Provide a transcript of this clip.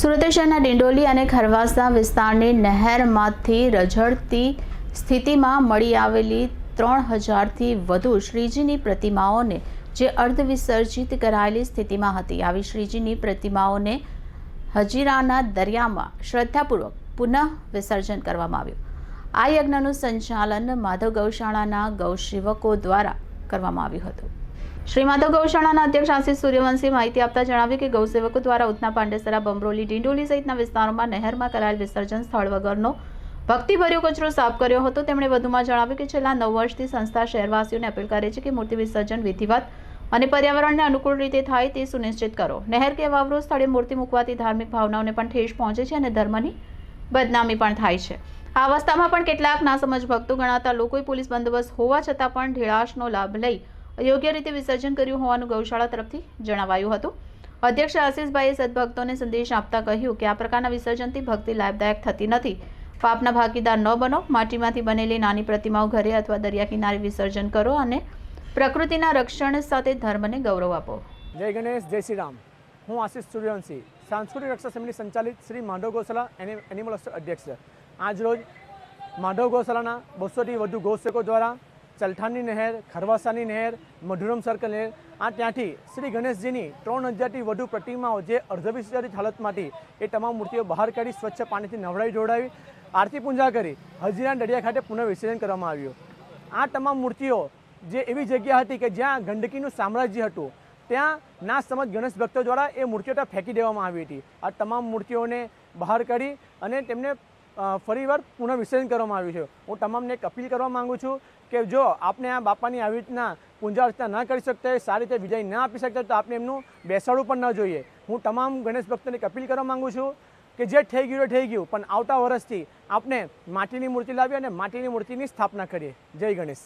સુરત શહેરના ડિંડોલી અને ખરવાસના વિસ્તારની નહેરમાંથી રઝળતી સ્થિતિમાં મળી આવેલી ત્રણ હજારથી વધુ શ્રીજીની પ્રતિમાઓને જે અર્ધ વિસર્જિત કરાયેલી સ્થિતિમાં હતી. આવી શ્રીજીની પ્રતિમાઓને હજીરાના દરિયામાં શ્રદ્ધાપૂર્વક પુનઃ વિસર્જન કરવામાં આવ્યું. આ યજ્ઞનું સંચાલન માધવ ગૌશાળાના ગૌસેવકો દ્વારા કરવામાં આવ્યું હતું. શ્રી માધવ ગૌશાળાના અધ્યક્ષ આશીષ સૂર્યવંશી માહિતી આપતા જણાવ્યું કે ગૌસેવકો દ્વારા ઉતના પાંડેસરા, બમરોલી, ડિંડોલી સહિતના વિસ્તારોમાં નહેરમાં કરાયેલ વિસર્જન સ્થળ વગરનો ભક્તિભર્યો કચરો સાફ કર્યો હતો. તેમણે વધુમાં જણાવ્યું કે છેલ્લા નવ વર્ષથી સંસ્થા શહેરવાસીઓને અપીલ કરે છે કે મૂર્તિ વિસર્જન વિધિવત અને પર્યાવરણને અનુકૂળ રીતે થાય તે સુનિશ્ચિત કરો. નહેર કે વાવરો સ્થળે મૂર્તિ મૂકવાથી ધાર્મિક ભાવનાઓને પણ ઠેસ પહોંચે છે અને ધર્મની બદનામી પણ થાય છે. આ અવસ્થામાં પણ કેટલાક નાસમજ ભક્તો ગણાતા લોકોએ પોલીસ બંદોબસ્ત હોવા છતાં પણ ઢીળાશનો લાભ લઈ યોગ્ય રીતે વિસર્જન કર્યું હોવાનું ગૌશાળા તરફથી જણાવાયું હતું. અધ્યક્ષ આશીષભાઈએ સદભક્તોને સંદેશ આપતા કહ્યું કે આ પ્રકારના વિસર્જનથી ભક્તિ લાભદાયક થતી નથી. પાપના ભાગીદાર ન બનો, માટીમાંથી બનેલી નાની પ્રતિમાઓ ઘરે અથવા દરિયા કિનારે વિસર્જન કરો અને પ્રકૃતિના રક્ષણ સાથે ધર્મને ગૌરવ આપો. જય ગણેશ, જય શ્રી રામ. હું આશિષ સૂર્યવંશી, સાંસ્કૃતિક રક્ષા સમિતિ સંચાલિત શ્રી માધવ ગૌશાલા એની એનિમલ અધ્યક્ષ આજરોજ માધવ ગૌશાલાના બસોથી વધુ ગૌસેકો દ્વારા ચલઠાણની નહેર, ખરવાસાની નહેર મધુરમ સર્કલ નહેર, આ ત્યાંથી શ્રી ગણેશજીની ત્રણ હજારથી વધુ પ્રતિમાઓ જે અર્ધવિસર્જિત હાલતમાંથી એ તમામ મૂર્તિઓ બહાર કાઢી સ્વચ્છ પાણીથી નવડાવી જોડાવી આરતી પૂજા કરી, હજીરા દરિયા ખાતે પુનઃ કરવામાં આવ્યું. આ તમામ મૂર્તિઓ જે એવી જગ્યા હતી કે જ્યાં ગંદકીનું સામ્રાજ્ય હતું, ત્યાં ના સમજ ગણેશ ભક્તો દ્વારા એ મૂર્તિઓ ફેંકી દેવામાં આવી હતી. આ તમામ મૂર્તિઓને બહાર કાઢી અને તેમને ફરીવાર પુનઃ વિસર્જન કરવામાં આવ્યું છે. હું તમામને એક અપીલ કરવા માગું છું કે જો આપને આ બાપાની આવી રીતના પૂજા અર્ચના ન કરી શકતા હોય, સારી રીતે વિજય ન આપી શકતા તો આપણે એમનું બેસાડવું પણ ન જોઈએ. હું તમામ ગણેશ ભક્તોને એક અપીલ કરવા માગું છું કે જે થઈ ગયું થઈ ગયું, પણ આવતા વર્ષથી આપણે માટીની મૂર્તિ લાવીએ અને માટીની મૂર્તિની સ્થાપના કરીએ. જય ગણેશ.